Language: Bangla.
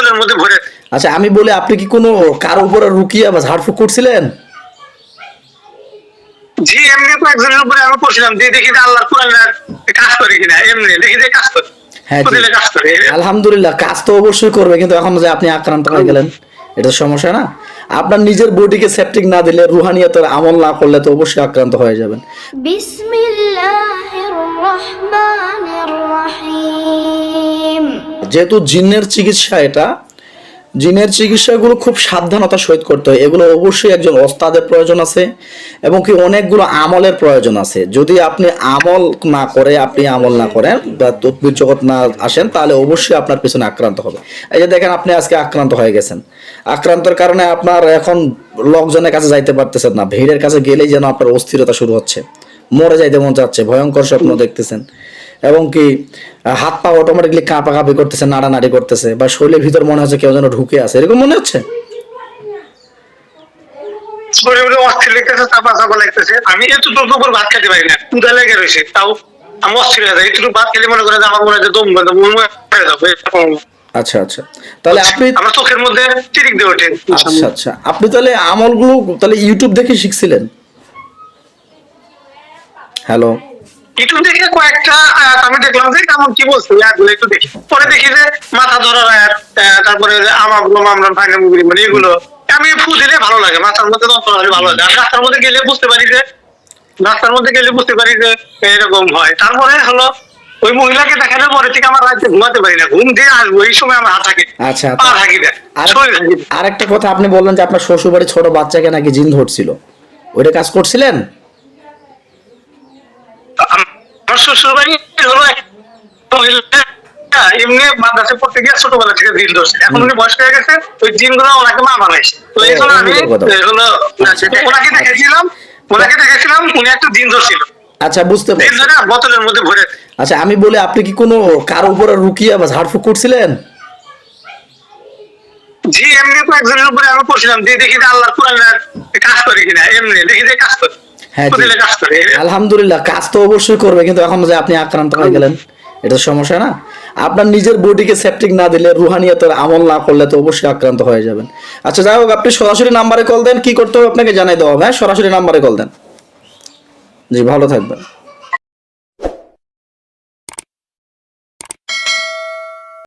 বোতলের মধ্যে ভরে আচ্ছা আমি বলে আপনি কি কোনো কার উপরে রুকিয়া বা ঝাড়ফুঁক করছিলেন? জি এমনি তো একজনের উপরে আমি পড়ছিলাম যে দেখি আল্লাহ কোরআনের কাজ করে কিনা। এমনি দেখি যে কাজ করে। হ্যাঁ, আলহামদুলিল্লাহ কাজ তো অবশ্যই করবে কিন্তু এখন যে আপনি আক্রান্ত হয়ে গেলেন এটা সমস্যা না। আপনার নিজের বডিকে সেপ্টিক না দিলে রুহানিয়াতের আমল না করলে তো অবশ্যই আক্রান্ত হয়ে যাবেন। বিসমিল্লাহির রহমান। যেহেতু জিনের চিকিৎসা এটা, জিনের চিকিৎসাগুলো খুব সাবধানতার সহিত করতে হয়। এগুলো অবশ্যই একজন ওস্তাদের প্রয়োজন আছে এবং কি অনেকগুলো আমলের প্রয়োজন আছে। যদি আপনি আমল না করে, আপনি আমল না করেন বা তদ্বির জগৎ না আসেন, তাহলে অবশ্যই আপনার পিছনে আক্রান্ত হবে। এই যে দেখেন, আপনি আজকে আক্রান্ত হয়ে গেছেন। আক্রান্তর কারণে আপনার এখন লোকজনের কাছে যাইতে পারতেছেন না। ভিড়ের কাছে গেলেই যেন আপনার অস্থিরতা শুরু হচ্ছে। মরে যাইতে মন চাচ্ছে। ভয়ঙ্কর স্বপ্ন দেখতেছেন। এবং কি হাত পা অটোমেটিকলি কাঁপা কাঁপি করতেছে নাড়ানাড়ি করতেছে বা শরীরের ভিতর মনে হচ্ছে কেউ যেন ঢুকে আছে এরকম মনে হচ্ছে? অস্থির চাপা লাগতেছে। আমি ভাত খেতে পারি না ক্ষুদা লেগে রয়েছে তাও আমি অস্থির হয়ে যাই। এতটুকু ভাত খেলে মনে করে আমার মনে হয় দম বন্ধ মনে মরে যাব আচ্ছা আচ্ছা। তাহলে আপনি আমার চোখের মধ্যে চিরিক দিয়ে ওঠে আচ্ছা আচ্ছা। আপনি তাহলে আমলগুলো তাহলে ইউটিউব দেখে শিখছিলেন? হ্যালো? ইউটিউব দেখে কয়েকটা আমি দেখলাম যে কেমন কি বলছে আয়াতগুলো একটু দেখি। পরে দেখি যে মাথা ধরার আয়াত তারপরে যে আমারগুলো মামলার ফাইনাল মুভি মানে এগুলো আমি ফু দিলে ভালো লাগে মাথার মধ্যে যন্ত্রণা ভালো লাগে। আর রাস্তার মধ্যে গেলে বুঝতে পারি যে রাস্তার মধ্যে গেলে বুঝতে পারি যে এরকম হয়। তারপরে হলো ওই মহিলাকে দেখানোর পরে থেকে আমার রাতে ঘুমাতে পারি না। ঘুম দিয়ে আসব এই সময় আমার হাত থাকে আচ্ছা পা থাকি দেয় আর। আরেকটা কথা আপনি বললেন যে আপনার শ্বশুর বাড়ির ছোট বাচ্চাকে নাকি জিন ধরছিল। ওইটা কাজ করছিলেন? আমার হলো মহিলা, এমনি মাদ্রাসে পড়তে গিয়ে ছোটবেলা থেকে দিন ধরছে। এখন উনি বয়স হয়ে গেছে ওই দিন ওনাকে মা বানাইছে। তো এই জন্য আমি এগুলো কথা। এ হলো ওনাকে দেখেছিলাম ওনাকে দেখেছিলাম উনি একটা দিন ধরছিল। আচ্ছা বুঝতে পারছি। বোতলের মধ্যে ভরে আচ্ছা আমি বলি আপনি কি কোনো কারও উপরে রুকিয়া বা ঝাড়ফুঁক করছিলেন? জি এমনি তো একজনের উপরে আমি পড়ছিলাম যে দেখি যে কাজ করে কিনা। এমনি দেখি যে কাজ করে। হ্যাঁ আলহামদুলিল্লাহ কাজ তো অবশ্যই করবে কিন্তু এখন যে আপনি আক্রান্ত হয়ে গেলেন এটা তো সমস্যা না? আপনার নিজের বডিকে সেপটিক না দিলে রুহানিয়াতের আমল না করলে তো অবশ্যই আক্রান্ত হয়ে যাবেন। আচ্ছা যাই হোক আপনি সরাসরি নাম্বারে কল দেন কি করতে হবে আপনাকে জানাই দেওয়া হবে হ্যাঁ? সরাসরি নাম্বারে কল দেন। জি ভালো থাকবেন।